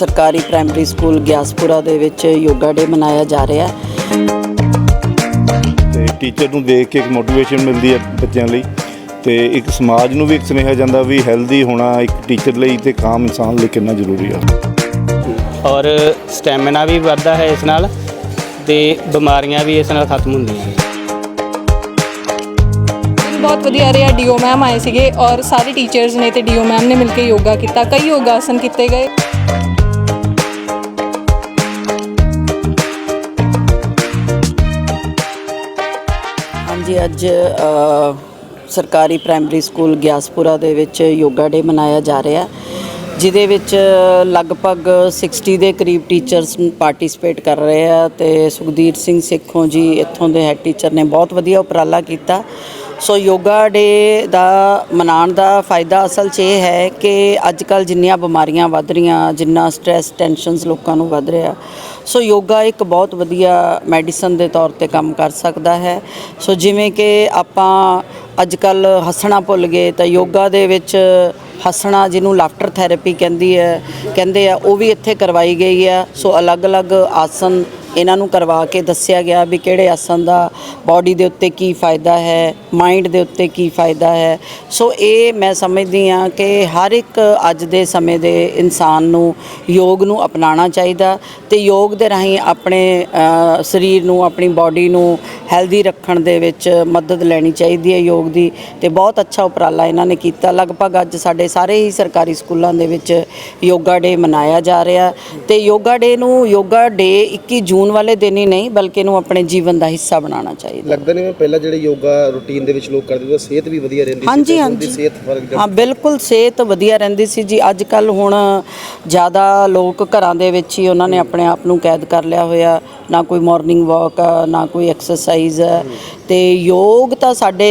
ਸਰਕਾਰੀ primary school Giaspura ਦੇ ਵਿੱਚ ਯੋਗਾ ਡੇ ਮਨਾਇਆ ਜਾ ਰਿਹਾ ਹੈ। ਤੇ ਟੀਚਰ ਨੂੰ ਦੇਖ ਕੇ ਇੱਕ ਮੋਟੀਵੇਸ਼ਨ ਮਿਲਦੀ ਹੈ ਬੱਚਿਆਂ ਲਈ ਤੇ ਇੱਕ ਸਮਾਜ ਨੂੰ ਵੀ ਇੱਕ ਸੁਨੇਹਾ ਜਾਂਦਾ ਵੀ ਹੈਲਦੀ ਹੋਣਾ ਇੱਕ ਟੀਚਰ ਲਈ ਤੇ ਕਾਮ ਇਨਸਾਨ ਲਈ ਕਿੰਨਾ ਜ਼ਰੂਰੀ ਆ। ਔਰ ਸਟੈਮਿਨਾ ਵੀ ਵੱਧਦਾ ਹੈ ਇਸ ਨਾਲ ਤੇ ਬਿਮਾਰੀਆਂ ਵੀ ਇਸ ਨਾਲ ਖਤਮ ਹੁੰਦੀਆਂ ਨੇ। ਬਹੁਤ ਵਧੀਆ ਰਿਹਾ ਡੀਓ ਮੈਮ ਆਏ ਸੀਗੇ ਔਰ ਸਾਰੇ ਟੀਚਰਸ ਨੇ ਤੇ ਡੀਓ ਮੈਮ ਨੇ ਮਿਲ ਕੇ ਯੋਗਾ ਕੀਤਾ। ਕਈ ਯੋਗਾ ਆਸਨ ਕੀਤੇ ਗਏ। ਹਾਂਜੀ ਅੱਜ ਸਰਕਾਰੀ ਪ੍ਰਾਇਮਰੀ ਸਕੂਲ ਗਿਆਸਪੁਰਾ ਦੇ ਵਿੱਚ ਯੋਗਾ ਡੇ ਮਨਾਇਆ ਜਾ ਰਿਹਾ। ਜਿਹਦੇ ਵਿੱਚ ਲਗਭਗ 60 ਦੇ ਕਰੀਬ ਟੀਚਰਸ ਪਾਰਟਿਸਿਪੇਟ ਕਰ ਰਹੇ ਆ ਤੇ ਸੁਖਦੀਪ ਸਿੰਘ ਸਿੱਖੋਂ ਜੀ, ਇੱਥੋਂ ਦੇ ਹੈਡ ਟੀਚਰ ਨੇ ਬਹੁਤ ਵਧੀਆ ਉਪਰਾਲਾ ਕੀਤਾ। ਸੋ ਯੋਗਾ ਡੇ ਦਾ ਮਨਾਉਣ ਦਾ ਫਾਇਦਾ ਅਸਲ 'ਚ ਇਹ ਹੈ ਕਿ ਅੱਜ ਕੱਲ ਜਿੰਨੀਆਂ ਬਿਮਾਰੀਆਂ ਵੱਧ ਰਹੀਆਂ, ਜਿੰਨਾ ਸਟ੍ਰੈਸ ਟੈਨਸ਼ਨਸ ਲੋਕਾਂ ਨੂੰ ਵੱਧ ਰਿਹਾ, ਸੋ ਯੋਗਾ ਇੱਕ ਬਹੁਤ ਵਧੀਆ ਮੈਡੀਸਨ ਦੇ ਤੌਰ ਤੇ ਕੰਮ ਕਰ ਸਕਦਾ ਹੈ। ਸੋ ਜਿਵੇਂ ਕਿ ਆਪਾਂ ਅੱਜ ਕੱਲ ਹੱਸਣਾ ਭੁੱਲ ਗਏ ਤਾਂ ਯੋਗਾ ਦੇ ਵਿੱਚ ਹੱਸਣਾ ਜਿਹਨੂੰ ਲਾਫਟਰ ਥੈਰੇਪੀ ਕਹਿੰਦੀ ਹੈ, ਕਹਿੰਦੇ ਆ, ਉਹ ਵੀ ਇੱਥੇ ਕਰਵਾਈ ਗਈ ਆ ਸੋ ਅਲੱਗ-ਅਲੱਗ ਆਸਨ ਇਹਨਾਂ ਨੂੰ ਕਰਵਾ ਕੇ ਦੱਸਿਆ ਗਿਆ ਵੀ ਕਿਹੜੇ ਆਸਨ ਦਾ ਬਾਡੀ ਦੇ ਉੱਤੇ ਕੀ ਫਾਇਦਾ ਹੈ ਮਾਈਂਡ ਦੇ ਉੱਤੇ ਕੀ ਫਾਇਦਾ ਹੈ। ਸੋ ਇਹ ਮੈਂ ਸਮਝਦੀ ਹਾਂ ਕਿ ਹਰ ਇੱਕ ਅੱਜ ਦੇ ਸਮੇਂ ਦੇ ਇਨਸਾਨ ਨੂੰ ਯੋਗ ਨੂੰ ਅਪਣਾਉਣਾ ਚਾਹੀਦਾ ਤੇ ਯੋਗ ਦੇ ਰਾਹੀਂ ਆਪਣੇ ਸਰੀਰ ਨੂੰ, ਆਪਣੀ ਬਾਡੀ ਨੂੰ ਹੈਲਦੀ ਰੱਖਣ ਦੇ ਵਿੱਚ ਮਦਦ ਲੈਣੀ ਚਾਹੀਦੀ ਹੈ ਯੋਗ ਦੀ ਤੇ ਬਹੁਤ ਅੱਛਾ ਉਪਰਾਲਾ ਇਹਨਾਂ ਨੇ ਕੀਤਾ। ਲਗਭਗ ਅੱਜ ਸਾਡੇ ਸਾਰੇ ਹੀ ਸਰਕਾਰੀ ਸਕੂਲਾਂ ਦੇ ਵਿੱਚ ਯੋਗਾ ਡੇ ਮਨਾਇਆ ਜਾ ਰਿਹਾ ਤੇ ਯੋਗਾ ਡੇ ਨੂੰ ਯੋਗਾ ਡੇ 21 ਜੂਨ ਵਾਲੇ ਦਿਨ ਹੀ ਨਹੀਂ ਬਲਕਿ ਇਹਨੂੰ ਆਪਣੇ ਜੀਵਨ ਦਾ ਹਿੱਸਾ ਬਣਾਉਣਾ ਚਾਹੀਦਾ। ਲੱਗਦਾ ਨਹੀਂ ਪਹਿਲਾਂ ਜਿਹੜੇ ਯੋਗਾ ਰੂਟੀਨ ਦੇ ਵਿੱਚ ਲੋਕ ਕਰਦੇ ਸੀ ਸਿਹਤ ਵੀ ਵਧੀਆ ਰਹਿੰਦੀ ਹਾਂਜੀ ਤੇ ਹੁਣ ਦੀ ਹਾਂਜੀ ਸਿਹਤ ਫ਼ਰਕ ਹਾਂ ਬਿਲਕੁਲ ਸਿਹਤ ਵਧੀਆ ਰਹਿੰਦੀ ਸੀ ਜੀ। ਅੱਜ ਕੱਲ ਹੁਣ ਜ਼ਿਆਦਾ ਲੋਕ ਘਰਾਂ ਦੇ ਵਿੱਚ ਹੀ ਉਹਨਾਂ ਨੇ ਆਪਣੇ ਆਪ ਨੂੰ ਕੈਦ ਕਰ ਲਿਆ ਹੋਇਆ। ਨਾ ਕੋਈ ਮਾਰਨਿੰਗ ਵਾਕ ਨਾ ਕੋਈ ਐਕਸਰਸਾਈਜ਼ ਹੈ ਤੇ ਯੋਗ ਤਾਂ ਸਾਡੇ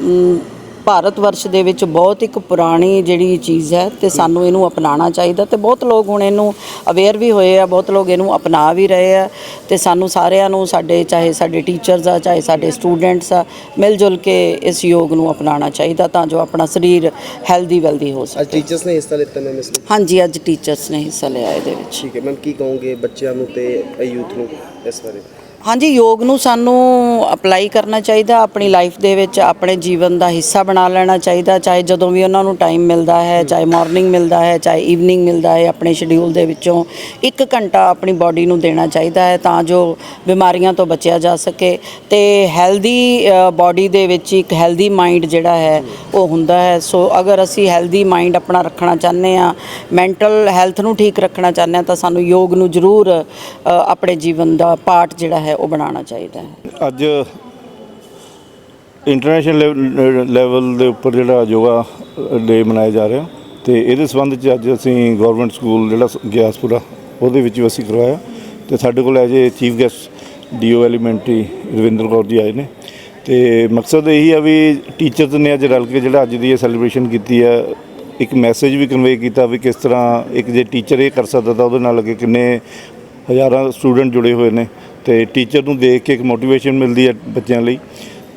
ਮ, ਭਾਰਤ ਵਰਸ਼ ਦੇ ਵਿੱਚ ਬਹੁਤ ਇੱਕ ਪੁਰਾਣੀ ਜਿਹੜੀ ਚੀਜ਼ ਹੈ ਤੇ ਸਾਨੂੰ ਇਹਨੂੰ ਅਪਣਾਉਣਾ ਚਾਹੀਦਾ ਤੇ ਬਹੁਤ ਲੋਕ ਹੁਣ ਇਹਨੂੰ ਅਵੇਅਰ ਵੀ ਹੋਏ ਆ ਬਹੁਤ ਲੋਕ ਇਹਨੂੰ ਅਪਣਾ ਵੀ ਰਹੇ ਆ ਤੇ ਸਾਨੂੰ ਸਾਰਿਆਂ ਨੂੰ ਸਾਡੇ ਚਾਹੇ ਸਾਡੇ ਟੀਚਰਸ ਆ ਚਾਹੇ ਸਾਡੇ ਸਟੂਡੈਂਟਸ ਆ ਮਿਲ ਜੁਲ ਕੇ ਇਸ ਯੋਗ ਨੂੰ ਅਪਣਾਉਣਾ ਚਾਹੀਦਾ ਤਾਂ ਜੋ ਆਪਣਾ ਸਰੀਰ ਹੈਲਦੀ ਵੈਲਦੀ ਹੋ ਸਕੇ। ਅੱਜ ਟੀਚਰਸ ਨੇ ਹਿੱਸਾ ਲਿੱਤਾ ਮੈਂ ਮਿਸ ਹਾਂਜੀ ਅੱਜ ਟੀਚਰਸ ਨੇ ਹਿੱਸਾ ਲਿਆ ਇਹਦੇ ਵਿੱਚ। ਠੀਕ ਹੈ ਮੈਮ ਕੀ ਕਹੋਗੇ ਬੱਚਿਆਂ ਨੂੰ ਤੇ ਯੂਥ ਨੂੰ ਇਸ ਬਾਰੇ? ਹਾਂਜੀ, ਯੋਗ ਨੂੰ ਸਾਨੂੰ ਅਪਲਾਈ ਕਰਨਾ ਚਾਹੀਦਾ, ਆਪਣੀ ਲਾਈਫ ਦੇ ਵਿੱਚ ਆਪਣੇ ਜੀਵਨ ਦਾ ਹਿੱਸਾ ਬਣਾ ਲੈਣਾ ਚਾਹੀਦਾ, ਚਾਹੇ ਜਦੋਂ ਵੀ ਉਹਨਾਂ ਨੂੰ ਟਾਈਮ ਮਿਲਦਾ ਹੈ, ਚਾਹੇ ਮਾਰਨਿੰਗ ਮਿਲਦਾ ਹੈ, ਚਾਹੇ ਈਵਨਿੰਗ ਮਿਲਦਾ ਹੈ, ਆਪਣੇ ਸ਼ਡਿਊਲ ਦੇ ਵਿੱਚੋਂ ਇੱਕ ਘੰਟਾ ਆਪਣੀ ਬਾਡੀ ਨੂੰ ਦੇਣਾ ਚਾਹੀਦਾ ਹੈ ਤਾਂ ਜੋ ਬਿਮਾਰੀਆਂ ਤੋਂ ਬਚਿਆ ਜਾ ਸਕੇ ਤੇ ਹੈਲਦੀ ਬਾਡੀ ਦੇ ਵਿੱਚ ਇੱਕ ਹੈਲਦੀ ਮਾਈਂਡ ਜਿਹੜਾ ਹੈ, ਉਹ ਹੁੰਦਾ ਹੈ। ਸੋ ਅਗਰ ਅਸੀਂ ਹੈਲਦੀ ਮਾਈਂਡ ਆਪਣਾ ਰੱਖਣਾ ਚਾਹੁੰਦੇ ਆ ਮੈਂਟਲ ਹੈਲਥ ਨੂੰ ਠੀਕ ਰੱਖਣਾ ਚਾਹੁੰਦੇ ਆ ਤਾਂ ਸਾਨੂੰ ਯੋਗ ਨੂੰ ਜ਼ਰੂਰ ਆਪਣੇ ਜੀਵਨ ਦਾ ਪਾਰਟ ਜਿਹੜਾ ਹੈ ਉਹ ਬਣਾਉਣਾ ਚਾਹੀਦਾ ਹੈ। ਅੱਜ ਇੰਟਰਨੈਸ਼ਨਲ ਲੈਵਲ ਦੇ ਉੱਪਰ ਜਿਹੜਾ ਯੋਗਾ ਡੇ ਮਨਾਇਆ ਜਾ ਰਿਹਾ ਤੇ ਇਹਦੇ ਸੰਬੰਧ 'ਚ ਅੱਜ ਅਸੀਂ ਗਵਰਨਮੈਂਟ ਸਕੂਲ ਜਿਹੜਾ ਗਿਆਸਪੁਰਾ, ਉਹਦੇ ਵਿੱਚ ਵੀ ਅਸੀਂ ਕਰਵਾਇਆ ਤੇ ਸਾਡੇ ਕੋਲ as a chief guest DO elementary Ravinder Kaur ji ਆਏ ਨੇ ਤੇ ਮਕਸਦ ਇਹੀ ਆ ਵੀ ਟੀਚਰਸ ਨੇ ਅੱਜ ਰਲ ਕੇ ਜਿਹੜਾ ਅੱਜ ਦੀ ਇਹ ਸੈਲੀਬ੍ਰੇਸ਼ਨ ਕੀਤੀ ਹੈ ਇੱਕ ਮੈਸੇਜ ਵੀ ਕਨਵੇ ਕੀਤਾ ਵੀ ਕਿਸ ਤਰ੍ਹਾਂ ਇੱਕ ਜੇ ਟੀਚਰ ਇਹ ਕਰ ਸਕਦਾ ਤਾਂ ਉਹਦੇ ਨਾਲ ਅੱਗੇ ਕਿੰਨੇ ਹਜ਼ਾਰਾਂ ਸਟੂਡੈਂਟ ਜੁੜੇ ਹੋਏ ਨੇ ਤੇ ਟੀਚਰ ਨੂੰ ਦੇਖ ਕੇ ਇੱਕ ਮੋਟੀਵੇਸ਼ਨ ਮਿਲਦੀ ਹੈ ਬੱਚਿਆਂ ਲਈ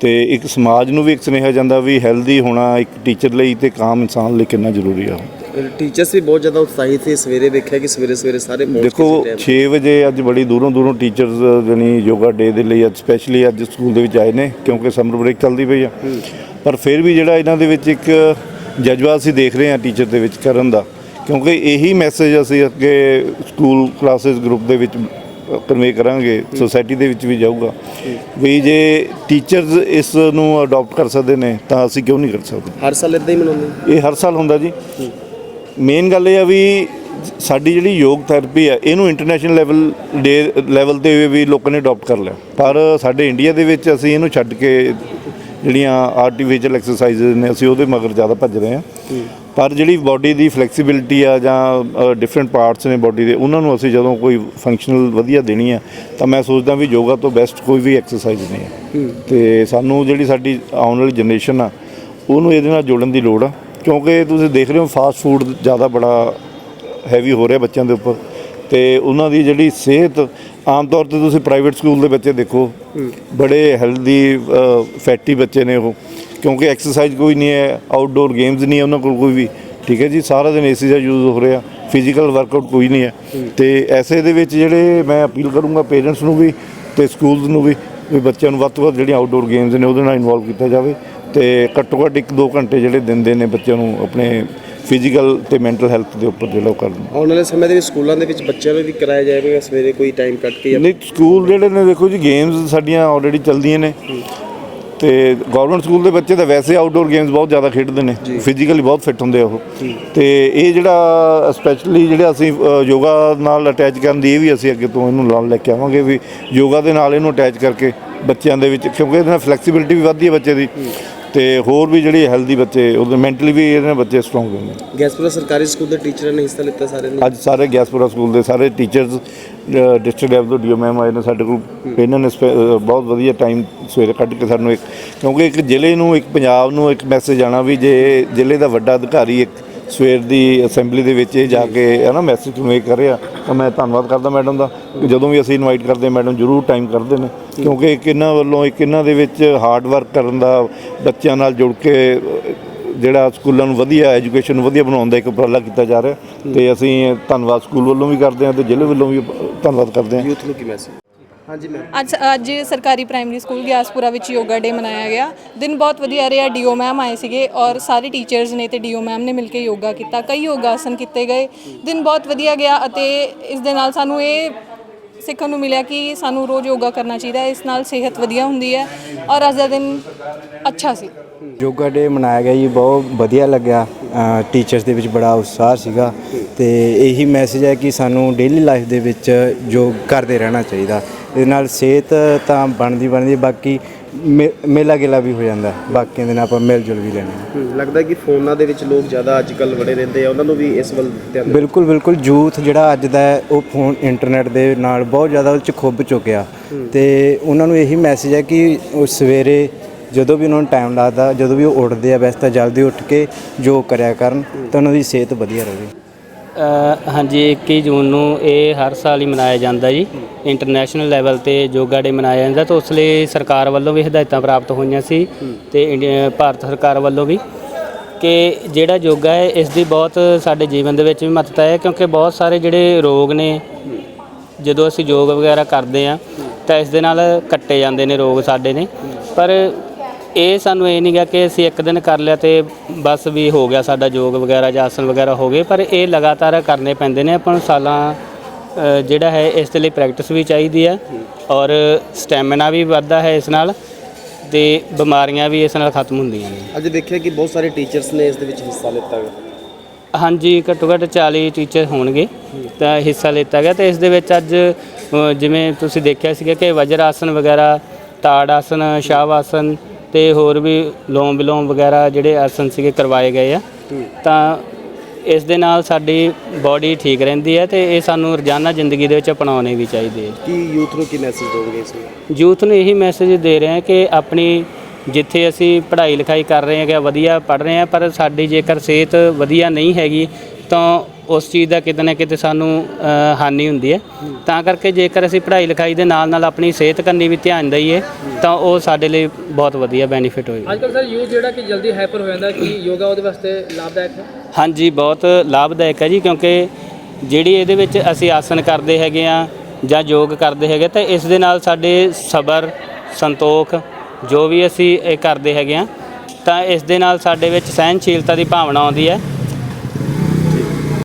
ਤੇ ਇੱਕ ਸਮਾਜ ਨੂੰ ਵੀ ਇੱਕ ਸੁਨੇਹਾ ਜਾਂਦਾ ਵੀ ਹੈਲਦੀ ਹੋਣਾ ਇੱਕ ਟੀਚਰ ਲਈ ਤੇ ਕਾਮ ਇਨਸਾਨ ਲਈ ਕਿੰਨਾ ਜ਼ਰੂਰੀ ਆ। ਟੀਚਰਸ ਵੀ ਬਹੁਤ ਜ਼ਿਆਦਾ ਉਤਸ਼ਾਹਿਤ ਸੀ ਸਵੇਰੇ ਵੇਖਿਆ ਕਿ ਸਵੇਰੇ ਸਵੇਰੇ ਸਾਰੇ ਪਹੁੰਚ ਦੇਖੋ ਕੇ ਸੀ 6 ਵਜੇ ਅੱਜ ਬੜੀ ਦੂਰੋਂ ਦੂਰੋਂ ਟੀਚਰਸ ਜਣੀ ਯੋਗਾ ਡੇ ਦੇ ਲਈ ਅੱਜ ਸਪੈਸ਼ਲੀ ਅੱਜ ਸਕੂਲ ਦੇ ਵਿੱਚ ਆਏ ਨੇ ਕਿਉਂਕਿ ਸਮਰ ਬ੍ਰੇਕ ਚੱਲਦੀ ਪਈ ਆ। ਪਰ ਫਿਰ ਵੀ ਜਿਹੜਾ ਇਹਨਾਂ ਦੇ ਵਿੱਚ ਇੱਕ ਜਜ਼ਬਾ ਅਸੀਂ ਦੇਖ ਰਹੇ ਹਾਂ ਟੀਚਰ ਦੇ ਵਿੱਚ ਕਰਨ ਦਾ ਕਿਉਂਕਿ ਇਹੀ ਮੈਸੇਜ ਅਸੀਂ ਅੱਗੇ ਸਕੂਲ ਕਲਾਸਿਸ ਗਰੁੱਪ ਦੇ ਵਿੱਚ ਕਨਵੇ ਕਰਾਂਗੇ ਸੋਸਾਇਟੀ ਦੇ ਵਿੱਚ ਵੀ ਜਾਊਗਾ। ਵੀ ਜੇ ਟੀਚਰਸ ਇਸ ਨੂੰ ਅਡਾਪਟ ਕਰ ਸਕਦੇ ਨੇ ਤਾਂ ਅਸੀਂ ਕਿਉਂ ਨਹੀਂ ਕਰ ਸਕਦੇ? ਹਰ ਸਾਲ ਇਦਾਂ ਹੀ ਮਨਾਉਂਦੇ ਇਹ ਹਰ ਸਾਲ ਹੁੰਦਾ ਜੀ। ਮੇਨ ਗੱਲ ਇਹ ਆ ਵੀ ਸਾਡੀ ਜਿਹੜੀ ਯੋਗ ਥੈਰੇਪੀ ਆ ਇਹਨੂੰ ਇੰਟਰਨੈਸ਼ਨਲ ਲੈਵਲ ਡੇ ਲੈਵਲ ਤੇ ਵੀ ਲੋਕਾਂ ਨੇ ਅਡਾਪਟ ਕਰ ਲਿਆ। ਪਰ ਸਾਡੇ ਇੰਡੀਆ ਦੇ ਵਿੱਚ ਅਸੀਂ ਇਹਨੂੰ ਛੱਡ ਕੇ ਜਿਹੜੀਆਂ ਆਰਟੀਫੀਸ਼ੀਅਲ ਐਕਸਰਸਾਈਜ਼ਸ ਨੇ ਅਸੀਂ ਉਹਦੇ ਮਗਰ ਜ਼ਿਆਦਾ ਭੱਜ ਰਹੇ ਹਾਂ। ਪਰ ਜਿਹੜੀ ਬਾਡੀ ਦੀ ਫਲੈਕਸੀਬਿਲਿਟੀ ਆ ਜਾਂ ਡਿਫਰੈਂਟ ਪਾਰਟਸ ਨੇ ਬਾਡੀ ਦੇ ਉਹਨਾਂ ਨੂੰ ਅਸੀਂ ਜਦੋਂ ਕੋਈ ਫੰਕਸ਼ਨਲ ਵਧੀਆ ਦੇਣੀ ਆ ਤਾਂ ਮੈਂ ਸੋਚਦਾ ਵੀ ਯੋਗਾ ਤੋਂ ਬੈਸਟ ਕੋਈ ਵੀ ਐਕਸਰਸਾਈਜ਼ ਨਹੀਂ ਹੈ। ਤੇ ਸਾਨੂੰ ਜਿਹੜੀ ਸਾਡੀ ਆਉਣ ਵਾਲੀ ਜਨਰੇਸ਼ਨ ਆ ਉਹਨੂੰ ਇਹਦੇ ਨਾਲ ਜੋੜਨ ਦੀ ਲੋੜ ਆ। ਕਿਉਂਕਿ ਤੁਸੀਂ ਦੇਖ ਰਹੇ ਹੋ ਫਾਸਟ ਫੂਡ ਜ਼ਿਆਦਾ ਬੜਾ ਹੈਵੀ ਹੋ ਰਿਹਾ ਬੱਚਿਆਂ ਦੇ ਉੱਪਰ। ਤੇ ਉਹਨਾਂ ਦੀ ਜਿਹੜੀ ਸਿਹਤ ਆਮ ਤੌਰ ਤੇ ਤੁਸੀਂ ਪ੍ਰਾਈਵੇਟ ਸਕੂਲ ਦੇ ਬੱਚੇ ਦੇਖੋ ਬੜੇ ਹੈਲਦੀ ਫੈਟੀ ਬੱਚੇ ਨੇ ਉਹ। ਕਿਉਂਕਿ ਐਕਸਰਸਾਈਜ਼ ਕੋਈ ਨਹੀਂ ਹੈ ਆਊਟਡੋਰ ਗੇਮਸ ਨਹੀਂ ਹੈ ਉਹਨਾਂ ਕੋਲ ਕੋਈ ਵੀ। ਠੀਕ ਹੈ ਜੀ ਸਾਰਾ ਦਿਨ ਏਸੀ ਦਾ ਯੂਜ਼ ਹੋ ਰਿਹਾ ਫਿਜ਼ੀਕਲ ਵਰਕਆਊਟ ਕੋਈ ਨਹੀਂ ਹੈ। ਤੇ ਐਸੇ ਦੇ ਵਿੱਚ ਜਿਹੜੇ ਮੈਂ ਅਪੀਲ ਕਰੂੰਗਾ ਪੇਰੈਂਟਸ ਨੂੰ ਵੀ ਤੇ ਸਕੂਲਸ ਨੂੰ ਵੀ ਵੀ ਬੱਚਿਆਂ ਨੂੰ ਵੱਧ ਤੋਂ ਵੱਧ ਜਿਹੜੀਆਂ ਆਊਟਡੋਰ ਗੇਮਸ ਨੇ ਉਹਦੇ ਨਾਲ ਇਨਵੋਲਵ ਕੀਤਾ ਜਾਵੇ ਤੇ ਘੱਟੋ ਘੱਟ 1-2 ਘੰਟੇ ਜਿਹੜੇ ਦਿੰਦੇ ਨੇ ਬੱਚਿਆਂ ਨੂੰ ਆਪਣੇ ਫਿਜ਼ੀਕਲ ਤੇ ਮੈਂਟਲ ਹੈਲਥ ਦੇ ਉੱਪਰ ਜਿਹੜਾ ਉਹ ਕਰਨ ਆਉਣ ਵਾਲੇ ਸਮੇਂ ਦੇ ਵਿੱਚ ਸਕੂਲਾਂ ਦੇ ਵਿੱਚ ਬੱਚਿਆਂ ਨੂੰ ਵੀ ਕਰਾਇਆ ਜਾਏਗਾ ਸਵੇਰੇ ਕੋਈ ਟਾਈਮ ਕੱਢ ਕੇ ਨਹੀਂ ਸਕੂਲ ਜਿਹੜੇ ਨੇ ਦੇਖੋ ਜੀ ਗੇਮਸ ਸਾਡੀਆਂ ਆਲਰੇਡੀ ਚੱਲਦੀਆਂ ਨੇ। ਤੇ ਗਵਰਨਮੈਂਟ ਸਕੂਲ ਦੇ ਬੱਚੇ ਤਾਂ ਵੈਸੇ ਆਊਟਡੋਰ ਗੇਮਸ ਬਹੁਤ ਜ਼ਿਆਦਾ ਖੇਡਦੇ ਨੇ ਫਿਜ਼ੀਕਲੀ ਬਹੁਤ ਫਿੱਟ ਹੁੰਦੇ ਆ ਉਹ। ਤੇ ਇਹ ਜਿਹੜਾ ਸਪੈਸ਼ਲੀ ਜਿਹੜਾ ਅਸੀਂ ਯੋਗਾ ਨਾਲ ਅਟੈਚ ਕਰਨ ਦੀ ਇਹ ਵੀ ਅਸੀਂ ਅੱਗੇ ਤੋਂ ਇਹਨੂੰ ਨਾਲ ਲੈ ਕੇ ਆਵਾਂਗੇ ਵੀ ਯੋਗਾ ਦੇ ਨਾਲ ਇਹਨੂੰ ਅਟੈਚ ਕਰਕੇ ਬੱਚਿਆਂ ਦੇ ਵਿੱਚ ਕਿਉਂਕਿ ਇਹਦੇ ਨਾਲ ਫਲੈਕਸੀਬਿਲਿਟੀ ਵੀ ਵੱਧਦੀ ਹੈ ਬੱਚੇ ਦੀ। ਤੇ ਹੋਰ ਵੀ ਜਿਹੜੀ ਹੈਲਦੀ ਬੱਚੇ ਉਹਦੇ ਮੈਂਟਲੀ ਵੀ ਇਹਦੇ ਨਾਲ ਬੱਚੇ ਸਟਰੋਂਗ ਹੁੰਦੇ ਨੇ। ਗੈਸਪੁਰਾ ਸਰਕਾਰੀ ਸਕੂਲ ਦੇ ਟੀਚਰਾਂ ਨੇ ਹਿੱਸਾ ਲਿੱਤਾ ਸਾਰੇ ਨੇ? ਅੱਜ ਸਾਰੇ ਗਿਆਸਪੁਰਾ ਸਕੂਲ ਦੇ ਸਾਰੇ ਟੀਚਰਸ ਡਿਸਟ੍ਰਿਕਟ ਲੈਵਲ ਤੋਂ ਡੀਓ ਮੈਮ ਆਏ ਨੇ ਸਾਡੇ ਕੋਲ। ਇਹਨਾਂ ਨੇ ਬਹੁਤ ਵਧੀਆ ਟਾਈਮ ਸਵੇਰੇ ਕੱਢ ਕੇ ਸਾਨੂੰ ਇੱਕ ਕਿਉਂਕਿ ਇੱਕ ਜ਼ਿਲ੍ਹੇ ਨੂੰ ਇੱਕ ਪੰਜਾਬ ਨੂੰ ਇੱਕ ਮੈਸੇਜ ਆਣਾ ਵੀ ਜੇ ਜ਼ਿਲ੍ਹੇ ਦਾ ਵੱਡਾ ਅਧਿਕਾਰੀ ਇੱਕ ਸਵੇਰ ਦੀ ਅਸੈਂਬਲੀ ਦੇ ਵਿੱਚ ਇਹ ਜਾ ਕੇ ਹੈ ਨਾ ਮੈਸੇਜ ਕਨਵੇ ਕਰ ਰਿਹਾ, ਤਾਂ ਮੈਂ ਧੰਨਵਾਦ ਕਰਦਾ ਮੈਡਮ ਦਾ, ਕਿ ਜਦੋਂ ਵੀ ਅਸੀਂ ਇਨਵਾਈਟ ਕਰਦੇ ਹਾਂ ਮੈਡਮ ਜ਼ਰੂਰ ਟਾਈਮ ਕਰਦੇ ਨੇ, ਕਿਉਂਕਿ ਇੱਕ ਇਹਨਾਂ ਵੱਲੋਂ ਇੱਕ ਇਹਨਾਂ ਦੇ ਵਿੱਚ ਹਾਰਡ ਵਰਕ ਕਰਨ ਦਾ, ਬੱਚਿਆਂ ਨਾਲ ਜੁੜ ਕੇ, ਜਿਹੜਾ ਸਕੂਲਾਂ ਨੂੰ ਵਧੀਆ ਐਜੂਕੇਸ਼ਨ ਨੂੰ ਵਧੀਆ ਬਣਾਉਣ ਦਾ ਇੱਕ ਉਪਰਾਲਾ ਕੀਤਾ ਜਾ ਰਿਹਾ, ਤੇ ਅਸੀਂ ਧੰਨਵਾਦ ਸਕੂਲ ਵੱਲੋਂ ਵੀ ਕਰਦੇ ਹਾਂ ਤੇ ਜ਼ਿਲ੍ਹੇ ਵੱਲੋਂ ਵੀ ਧੰਨਵਾਦ ਕਰਦੇ ਹਾਂ। ਯੂਥ ਨੂੰ ਕੀ ਮੈਸੇਜ ਹਾਂਜੀ ਮੈਮ ਅੱਜ ਅੱਜ ਸਰਕਾਰੀ ਪ੍ਰਾਇਮਰੀ ਸਕੂਲ ਗਿਆਸਪੁਰਾ ਵਿੱਚ ਯੋਗਾ ਡੇ ਮਨਾਇਆ ਗਿਆ। ਦਿਨ ਬਹੁਤ ਵਧੀਆ ਰਿਹਾ ਡੀਓ ਮੈਮ ਆਏ ਸੀਗੇ ਔਰ ਸਾਰੇ ਟੀਚਰਸ ਨੇ ਤੇ ਡੀਓ ਮੈਮ ਨੇ ਮਿਲ ਕੇ ਯੋਗਾ ਕੀਤਾ। ਕਈ ਯੋਗਾ ਆਸਨ ਕੀਤੇ ਗਏ। ਦਿਨ ਬਹੁਤ ਵਧੀਆ ਗਿਆ ਅਤੇ ਇਸ ਦੇ ਨਾਲ ਸਾਨੂੰ ਇਹ ਸਿੱਖਣ ਨੂੰ ਮਿਲਿਆ ਕਿ ਸਾਨੂੰ ਰੋਜ਼ ਯੋਗਾ ਕਰਨਾ ਚਾਹੀਦਾ ਹੈ ਇਸ ਨਾਲ ਸਿਹਤ ਵਧੀਆ ਹੁੰਦੀ ਹੈ ਔਰ ਅੱਜ ਦਾ ਦਿਨ ਅੱਛਾ ਸੀ। ਯੋਗਾ ਡੇ ਮਨਾਇਆ ਗਿਆ ਜੀ ਬਹੁਤ ਵਧੀਆ ਲੱਗਿਆ। ਟੀਚਰਸ ਦੇ ਵਿੱਚ ਬੜਾ ਉਤਸ਼ਾਹ ਸੀਗਾ ਤੇ ਇਹੀ ਮੈਸੇਜ ਹੈ ਕਿ ਸਾਨੂੰ ਡੇਲੀ ਲਾਈਫ ਦੇ ਵਿੱਚ ਯੋਗ ਕਰਦੇ ਰਹਿਣਾ ਚਾਹੀਦਾ। ਇਹਦੇ ਨਾਲ ਸਿਹਤ ਤਾਂ ਬਣਦੀ ਬਣਦੀ ਬਾਕੀ ਮੇ- ਮੇਲਾ ਗੇਲਾ ਵੀ ਹੋ ਜਾਂਦਾ ਬਾਕੀਆਂ ਦੇ ਨਾਲ ਆਪਾਂ ਮਿਲ ਜੁਲ ਵੀ ਲੈਣਾ ਹਮ, ਲੱਗਦਾ ਕਿ ਫੋਨਾਂ ਦੇ ਵਿੱਚ ਲੋਕ ਜ਼ਿਆਦਾ ਅੱਜ ਕੱਲ ਵੜੇ ਰਹਿੰਦੇ ਆ ਉਹਨਾਂ ਨੂੰ ਵੀ ਇਸ ਵੱਲ ਧਿਆਨ ਦੇਣਾ। ਬਿਲਕੁਲ ਬਿਲਕੁਲ ਯੂਥ ਜਿਹੜਾ ਅੱਜ ਦਾ ਹੈ, ਉਹ ਫੋਨ ਇੰਟਰਨੈਟ ਦੇ ਨਾਲ ਬਹੁਤ ਜ਼ਿਆਦਾ ਉਹ 'ਚ ਖੁੱਭ ਚੁੱਕਿਆ। ਤੇ ਉਹਨਾਂ ਨੂੰ ਇਹੀ ਮੈਸੇਜ ਹੈ ਕਿ ਉਹ ਸਵੇਰੇ ਜਦੋਂ ਵੀ ਉਹਨਾਂ ਨੂੰ ਟਾਈਮ ਲੱਗਦਾ ਜਦੋਂ ਵੀ ਉਹ ਉੱਠਦੇ ਆ ਵੈਸੇ ਤਾਂ ਜਲਦੀ ਉੱਠ ਕੇ ਯੋਗ ਕਰਿਆ ਕਰਨ ਤਾਂ ਉਹਨਾਂ ਦੀ ਸਿਹਤ ਵਧੀਆ ਰਹੇ। ਅ, ਹਾਂਜੀ 21 ਜੂਨ ਨੂੰ ਇਹ ਹਰ ਸਾਲ ਹੀ ਮਨਾਇਆ ਜਾਂਦਾ ਜੀ। ਇੰਟਰਨੈਸ਼ਨਲ ਲੈਵਲ ਤੇ ਯੋਗਾ ਡੇ ਮਨਾਇਆ ਜਾਂਦਾ ਤਾਂ ਉਸ ਲਈ ਸਰਕਾਰ ਵੱਲੋਂ ਵੀ ਹਦਾਇਤਾਂ ਪ੍ਰਾਪਤ ਹੋਈਆਂ ਸੀ ਤੇ ਇੰਡੀਆ ਭਾਰਤ ਸਰਕਾਰ ਵੱਲੋਂ ਵੀ ਕਿ ਜਿਹੜਾ ਯੋਗਾ ਹੈ ਇਸ ਦੀ ਬਹੁਤ ਸਾਡੇ ਜੀਵਨ ਦੇ ਵਿੱਚ ਵੀ ਮਹੱਤਤਾ ਹੈ ਕਿਉਂਕਿ ਬਹੁਤ ਸਾਰੇ ਜਿਹੜੇ ਰੋਗ ਨੇ ਜਦੋਂ ਅਸੀਂ ਯੋਗ ਵਗੈਰਾ ਕਰਦੇ ਆ ਤਾਂ ਇਸ ਦੇ ਨਾਲ ਕੱਟੇ ਜਾਂਦੇ ਨੇ ਰੋਗ ਸਾਡੇ ਨੇ। ਪਰ ਇਹ ਸਾਨੂੰ ਇਹ ਨਹੀਂ ਗਾ ਕਿ ਅਸੀਂ ਇੱਕ ਦਿਨ ਕਰ ਲਿਆ ਤੇ ਬਸ ਵੀ ਹੋ ਗਿਆ ਸਾਡਾ ਯੋਗ ਵਗੈਰਾ ਜਾਂ ਆਸਨ ਵਗੈਰਾ ਹੋ ਗਏ ਪਰ ਇਹ ਲਗਾਤਾਰ ਕਰਨੇ ਪੈਂਦੇ ਨੇ ਆਪਾਂ ਨੂੰ ਸਾਲਾਂ ਅ, ਜਿਹੜਾ ਹੈ ਇਸ ਦੇ ਲਈ ਪ੍ਰੈਕਟਿਸ ਵੀ ਚਾਹੀਦੀ ਹੈ ਔਰ ਸਟੈਮਿਨਾ ਵੀ ਵੱਧਦਾ ਹੈ ਇਸ ਨਾਲ ਤੇ ਬਿਮਾਰੀਆਂ ਵੀ ਇਸ ਨਾਲ ਖਤਮ ਹੁੰਦੀਆਂ ਨੇ। ਅੱਜ ਦੇਖਿਆ ਕਿ ਬਹੁਤ ਸਾਰੇ ਟੀਚਰਸ ਨੇ ਇਸ ਦੇ ਵਿੱਚ ਹਿੱਸਾ ਲਿੱਤਾ ਹੈ ਹਾਂਜੀ ਘੱਟੋ ਘੱਟ 40 ਟੀਚਰ ਹੋਣਗੇ ਤਾਂ ਹਿੱਸਾ ਲਿੱਤਾ ਗਿਆ ਤੇ ਇਸ ਦੇ ਵਿੱਚ ਅੱਜ ਅ, ਜਿਵੇਂ ਤੁਸੀਂ ਦੇਖਿਆ ਸੀਗਾ ਕਿ ਵਜਰ ਆਸਨ ਵਗੈਰਾ ਤਾੜ ਆਸਨ ਸ਼ਾਵ ਆਸਨ ਤੇ ਹੋਰ ਵੀ ਲੋਮ ਵਿਲੋਮ ਵਗੈਰਾ ਜਿਹੜੇ ਆਸਨ ਸੀਗੇ ਕਰਵਾਏ ਗਏ ਆ। ਤਾਂ ਇਸ ਦੇ ਨਾਲ ਸਾਡੀ ਬਾਡੀ ਠੀਕ ਰਹਿੰਦੀ ਹੈ ਤੇ ਇਹ ਸਾਨੂੰ ਰੋਜ਼ਾਨਾ ਜ਼ਿੰਦਗੀ ਦੇ ਵਿੱਚ ਅਪਣਾਉਣੇ ਵੀ ਚਾਹੀਦੇ ਆ। ਕੀ ਯੂਥ ਨੂੰ ਕੀ ਮੈਸੇਜ ਦੋਗੇ ਇਸ ਨੂੰ? ਯੂਥ ਨੂੰ ਇਹੀ ਮੈਸੇਜ ਦੇ ਰਹੇ ਹਾਂ ਕਿ ਆਪਣੀ ਜਿੱਥੇ ਅਸੀਂ ਪੜ੍ਹਾਈ ਲਿਖਾਈ ਕਰ ਰਹੇ ਹਾਂ ਕਿ ਵਧੀਆ ਪੜ੍ਹ ਰਹੇ ਹਾਂ ਪਰ ਸਾਡੀ ਜੇਕਰ ਸਿਹਤ ਵਧੀਆ ਨਹੀਂ ਹੈਗੀ ਤਾਂ ਉਸ ਚੀਜ਼ ਦਾ ਕਿਤੇ ਨਾ ਕਿਤੇ ਸਾਨੂੰ ਅ, ਹਾਨੀ ਹੁੰਦੀ ਹੈ। ਤਾਂ ਕਰਕੇ ਜੇਕਰ ਅਸੀਂ ਪੜ੍ਹਾਈ ਲਿਖਾਈ ਦੇ ਨਾਲ ਨਾਲ ਆਪਣੀ ਸਿਹਤ ਕੰਨੀ ਵੀ ਧਿਆਨ ਦਈਏ ਤਾਂ ਉਹ ਸਾਡੇ ਲਈ ਬਹੁਤ ਵਧੀਆ ਬੈਨੀਫਿਟ ਹੋਏਗਾ। ਅੱਜ ਕੱਲ੍ਹ ਸਰ ਯੂਥ ਜਿਹੜਾ ਕਿ ਜਲਦੀ ਹਾਈਪਰ ਹੋ ਜਾਂਦਾ ਕਿ ਯੋਗਾ ਉਹਦੇ ਵਾਸਤੇ ਲਾਭਦਾਇਕ ਹੈ? ਹਾਂਜੀ ਬਹੁਤ ਲਾਭਦਾਇਕ ਹੈ ਜੀ ਕਿਉਂਕਿ ਜਿਹੜੀ ਇਹਦੇ ਵਿੱਚ ਅਸੀਂ ਆਸਨ ਕਰਦੇ ਹੈਗੇ ਆ ਜਾਂ ਯੋਗ ਕਰਦੇ ਹੈਗੇ ਤਾਂ ਇਸ ਦੇ ਨਾਲ ਸਾਡੇ ਸਬਰ ਸੰਤੋਖ ਜੋ ਵੀ ਅਸੀਂ ਇਹ ਕਰਦੇ ਹੈਗੇ ਆ ਤਾਂ ਇਸ ਦੇ ਨਾਲ ਸਾਡੇ ਵਿੱਚ ਸਹਿਨਸ਼ੀਲਤਾ ਦੀ ਭਾਵਨਾ ਆਉਂਦੀ ਹੈ।